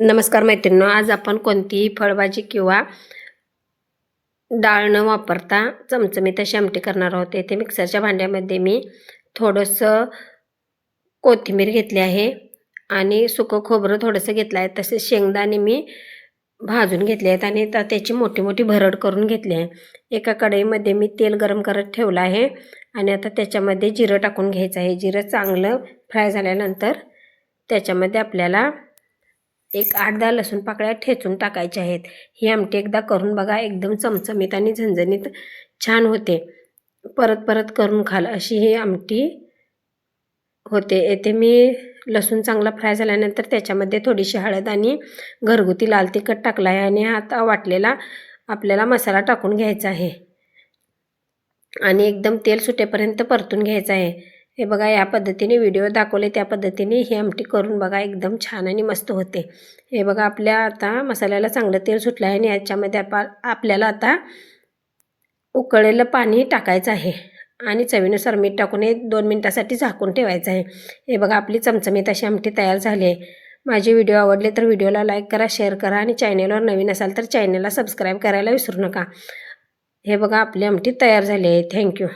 नमस्कार मैत्रिणींनो आज आपण कोणतीही फळभाजी किंवा डाळ न वापरता चमचमीत अशी आमटी करणार आहोत. येथे मिक्सरच्या भांड्यामध्ये मी थोडंसं कोथिंबीर घेतली आहे आणि सुकं खोबरं थोडंसं घेतलं आहे. तसेच शेंगदाणे मी भाजून घेतले आहेत आणि आता त्याची मोठी मोठी भरड करून घेतली आहे. एका कढईमध्ये मी तेल गरम करत ठेवलं आहे आणि आता त्याच्यामध्ये जिरं टाकून घ्यायचं आहे. जिरं चांगलं फ्राय झाल्यानंतर त्याच्यामध्ये आपल्याला एक आठ दहा लसूण पाकळ्या ठेचून टाकायच्या आहेत. ही आमटी एकदा करून बघा एकदम चमचमीत आणि झणझणीत छान होते. परत परत करून खाल अशी ही आमटी होते. येथे मी लसूण चांगला फ्राय झाल्यानंतर त्याच्यामध्ये थोडीशी हळद आणि घरगुती लाल तिखट टाकला आहे आणि आता वाटलेला आपल्याला मसाला टाकून घ्यायचा आहे. आणि एकदम तेल सुटेपर्यंत परतून घ्यायचं आहे. हे बघा या पद्धतीने व्हिडिओ दाखवले. त्या पद्धतीने ही आमटी करून बघा एकदम छान आणि मस्त होते. हे बघा आपल्या आता मसाल्याला चांगलं तेल सुटलं आहे आणि याच्यामध्ये आपा आपल्याला आता उकळलेलं पाणी टाकायचं आहे. आणि चवीनुसार मीठ टाकून हे दोन मिनटासाठी झाकून ठेवायचं आहे. हे बघा आपली चमचमीत अशी आमटी तयार झाली आहे. माझे व्हिडिओ आवडले तर व्हिडिओला लाईक करा शेअर करा आणि चॅनेलवर नवीन असाल तर चॅनेलला सबस्क्राईब करायला विसरू नका. हे बघा आपली आमटी तयार झाली आहे. थँक्यू